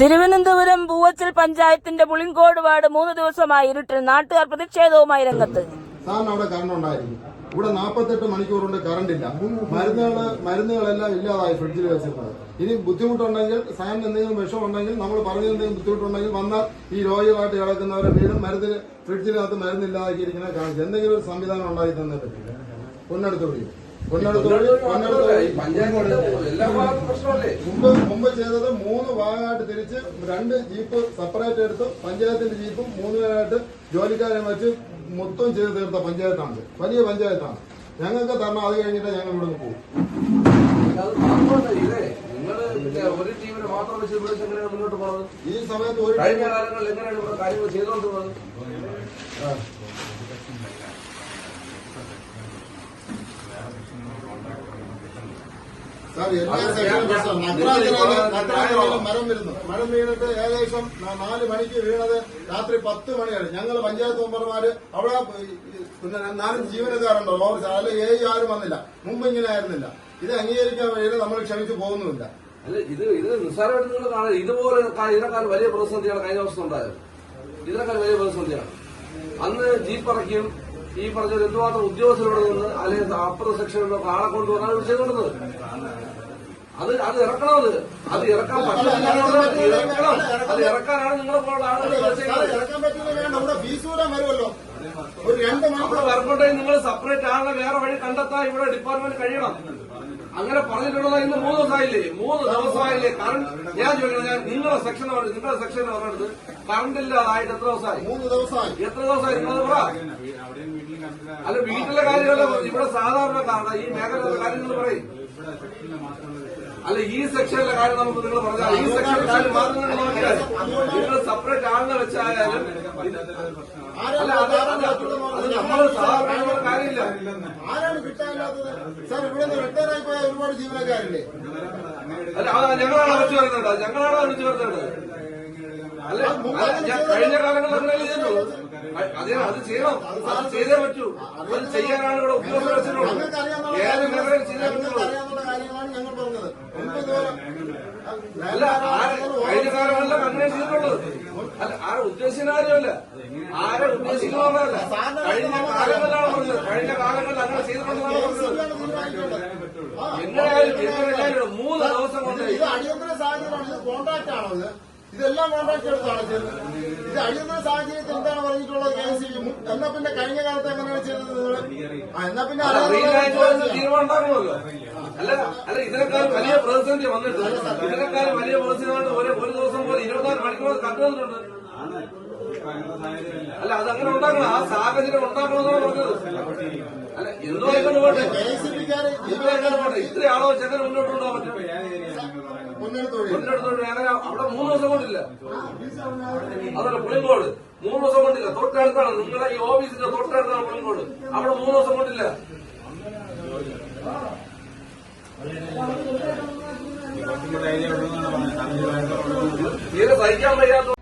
തിരുവനന്തപുരം പൂവച്ചൽ പഞ്ചായത്തിന്റെ പുളിങ്കോട് വാർഡ് മൂന്ന് ദിവസമായി ഇരുട്ടിൽ നാട്ടുകാർ പ്രതിഷേധവുമായി രംഗത്ത്. അവിടെ ഇവിടെ നാൽപ്പത്തെട്ട് മണിക്കൂർ കൊണ്ട് കറണ്ട് ഇല്ല. മരുന്നുകൾ മരുന്നുകളെല്ലാം ഇല്ലാതായി ഫ്രിഡ്ജിൽ വെച്ചിരുന്നത്. ഇനി ബുദ്ധിമുട്ടുണ്ടെങ്കിൽ സാറിന് എന്തെങ്കിലും വിഷം ഉണ്ടെങ്കിൽ നമ്മൾ പറഞ്ഞ എന്തെങ്കിലും ബുദ്ധിമുട്ടുണ്ടെങ്കിൽ വന്നാൽ ഈ രോഗികളായിട്ട് കിടക്കുന്നവരെ വീടും മരുന്നിന് ഫ്രിഡ്ജിനകത്ത് മരുന്നില്ലാതാക്കിയിരിക്കുന്ന കാണിച്ചു എന്തെങ്കിലും ഒരു സംവിധാനം ഉണ്ടായി തന്നെ പറ്റില്ല പൊന്നെടുത്തോടി മുമ്പ് മുമ്പ് ചെയ്തത് മൂന്ന് ഭാഗമായിട്ട് തിരിച്ച് രണ്ട് ജീപ്പ് സെപ്പറേറ്റ് എടുത്ത് പഞ്ചായത്തിന്റെ ജീപ്പും മൂന്ന് പേരായിട്ട് ജോലിക്കാരെ വെച്ച് മൊത്തം ചെയ്ത് തീർത്ത പഞ്ചായത്താണ്. വലിയ പഞ്ചായത്താണ്. ഞങ്ങൾക്ക് തരണം. അത് കഴിഞ്ഞിട്ട് ഞങ്ങൾ ഇവിടെ പോകും ഒരു ടീമിനെ മാത്രം വെച്ച് ഇവിടെ എങ്ങനെയാണ് മുന്നോട്ട് പോകുന്നത് ഈ സമയത്ത് ഒരു കഴിഞ്ഞ കാലങ്ങളിൽ എങ്ങനെയാണ് ഇവിടെ കാര്യങ്ങൾ ചെയ്തുകൊണ്ടിരുന്നത്? സാർ എല്ലാ സെക്ഷനും പ്രശ്നം നക്രാചിറയിൽ മരം വീഴുന്നു മരം വീണിട്ട് ഏകദേശം നാല് മണിക്ക് വീണത് രാത്രി പത്ത് മണിയാണ്. ഞങ്ങൾ പഞ്ചായത്ത് മെമ്പർമാര് അവിടെ പിന്നെ നാല് ജീവനക്കാരുണ്ടോ. റോഡ് അല്ല ഏ ആരും വന്നില്ല. മുമ്പ് ഇങ്ങനെ ആയിരുന്നില്ല. ഇത് അംഗീകരിക്കാൻ വേണ്ടി നമ്മൾ ക്ഷമിച്ചു പോകുന്നുമില്ല. അല്ല ഇത് ഇത് നിസ്സാരമായിട്ട് നിങ്ങൾ കാണാൻ ഇതുപോലെ ഇതിനേക്കാൾ വലിയ പ്രതിസന്ധിയാണ് കഴിഞ്ഞ വർഷം ഉണ്ടായത്. ഇതിനേക്കാൾ വലിയ പ്രതിസന്ധിയാണ്. അന്ന് ജീപ്പ് ഇറക്കിയും ഈ പറഞ്ഞ എന്തുമാത്രം ഉദ്യോഗസ്ഥരോട് നിന്ന് അല്ലെങ്കിൽ അപ്പുറ സെക്ഷനിലൊക്കെ ആളെ കൊണ്ടുവന്നാണ് ഇവിടെ ചെയ്തുകൊണ്ടത് അത് അത് ഇറക്കണം അത്. അത് ഇറക്കാൻ പറ്റില്ല. ഇറക്കണം അത് ഇറക്കാനാണ് നിങ്ങളെ പോലുള്ള ആളുകൾ ഒരു രണ്ട് മണിക്കൂർ നിങ്ങൾ സെപ്പറേറ്റ് ആളെ വേറെ വഴി കണ്ടെത്താൻ ഇവിടെ ഡിപ്പാർട്ട്മെന്റ് കഴിയണം. അങ്ങനെ പറഞ്ഞിട്ടുള്ളത് ഇന്ന് മൂന്ന് ദിവസമായില്ലേ? മൂന്ന് ദിവസമായില്ലേ. കറണ്ട് ഞാൻ ചോദിക്കുന്നത് ഞാൻ നിങ്ങളുടെ സെക്ഷൻ നിങ്ങളുടെ സെക്ഷൻ പറഞ്ഞത് കറണ്ട് ഇല്ലാതായിട്ട് എത്ര ദിവസമായി? മൂന്ന് ദിവസമായി. എത്ര ദിവസമായി പറ അല്ല വീട്ടിലെ കാര്യമല്ല ഇവിടെ സാധാരണ കാരണം ഈ മേഖലയിലെ കാര്യങ്ങൾ പറയും. അല്ല ഈ സെക്ഷനിലെ കാര്യം നമുക്ക് നിങ്ങൾ പറഞ്ഞാൽ ഈ സെക്ഷനിലെ കാര്യം മാത്രം നിങ്ങൾ നോക്കിയാൽ നിങ്ങൾ സെപ്പറേറ്റ് ആണെന്ന് വെച്ചാലും അല്ല അത് നമ്മൾ സാധാരണ കാര്യമില്ല. ആരാണ് കിട്ടാനില്ലാത്തത് സാർ ഇവിടെ നിന്ന് റിട്ടയർ ആയി പോയ ഒരുപാട് ജീവനക്കാരില്ലേ? അല്ല ഞങ്ങളാണ് വിളിച്ചു വരുന്നത്. ഞങ്ങളാണ് വിളിച്ചു വരുന്നത്. അല്ല? കഴിഞ്ഞ കാലങ്ങളിൽ അങ്ങനെ ചെയ്തിട്ടുള്ളൂ അതെ അത് ചെയ്യണം. അത് ചെയ്തേ പറ്റൂ. അത് ചെയ്യാനാണ് ഇവിടെ അറിയാവുന്ന ഏത് മേഖലയിൽ ചെയ്തേ പറ്റുള്ളൂ. അല്ല ആര് കഴിഞ്ഞ കാലങ്ങളിലൊക്കെ അങ്ങനെ ചെയ്തിട്ടുള്ളത്. അല്ല ആരെ ഉദ്ദേശിക്കുന്ന കാര്യമല്ല. ആരെ ഉദ്ദേശിക്കുന്നതല്ല കഴിഞ്ഞ കാലങ്ങളിലാണ് പറഞ്ഞത്. കഴിഞ്ഞ കാലങ്ങളിൽ അങ്ങനെ ചെയ്തിട്ടുണ്ടെന്നാണ് പറഞ്ഞത്. എങ്ങനെയായാലും എങ്ങനെയായാലും മൂന്ന് ദിവസം കൊണ്ട് ഇത് അടിയന്തര സാഹചര്യമാണ്. ഇത് കോൺട്രാക്ട് ആണോ ഇത്? ഇതെല്ലാം കോൺട്രാക്ട് എടുത്താണ് ചെയ്തത്. ഇത് അടിയന്തര സാഹചര്യത്തിൽ എന്താണ് പറഞ്ഞിട്ടുള്ളത്? കെ എസ് എന്നാ പിന്നെ കഴിഞ്ഞ കാലത്ത് എങ്ങനെയാണ് ചെയ്തത് ആ എന്നാ പിന്നെ അല്ല, റീലാൻഡ് വരുന്ന അറിയാവുന്ന തീരുമാനം ഉണ്ടാക്കണമല്ലോ അല്ല അല്ല ഇതിനേക്കാളും വലിയ പ്രതിസന്ധി വന്നിട്ടുണ്ട്. ഇതിനേക്കാൾ വലിയ പ്രതിസന്ധി ഒരു ദിവസം പോലെ ഇരുപത്തിനാല് മണിക്കൂർ കണ്ടു വന്നിട്ടുണ്ട് അല്ല അത് അങ്ങനെ ഉണ്ടാക്കണം. ആ സാഹചര്യം ഉണ്ടാക്കണമെന്നാണ് പറഞ്ഞത് അല്ല എന്തോ ആയിക്കൊണ്ട് പോട്ടെ. എന്തോ ആയിക്കൊണ്ട് പോട്ടെ. ഇത്ര ആളോ ചെങ്ങനെ മുന്നോട്ട് കൊണ്ടുപോകാൻ പറ്റും അങ്ങനെ അവിടെ മൂന്ന് ദിവസം കൊണ്ടില്ല. അതല്ല പുളിങ്കോട് മൂന്ന് ദിവസം കൊണ്ടില്ല. തൊട്ടടുത്താണ്. നിങ്ങളുടെ ഈ ഓഫീസിന്റെ തൊട്ടടുത്താണ് പുളിങ്കോട് അവിടെ മൂന്ന് ദിവസം കൊണ്ടില്ല. തീരെ സഹിക്കാൻ വയ്യാത്ത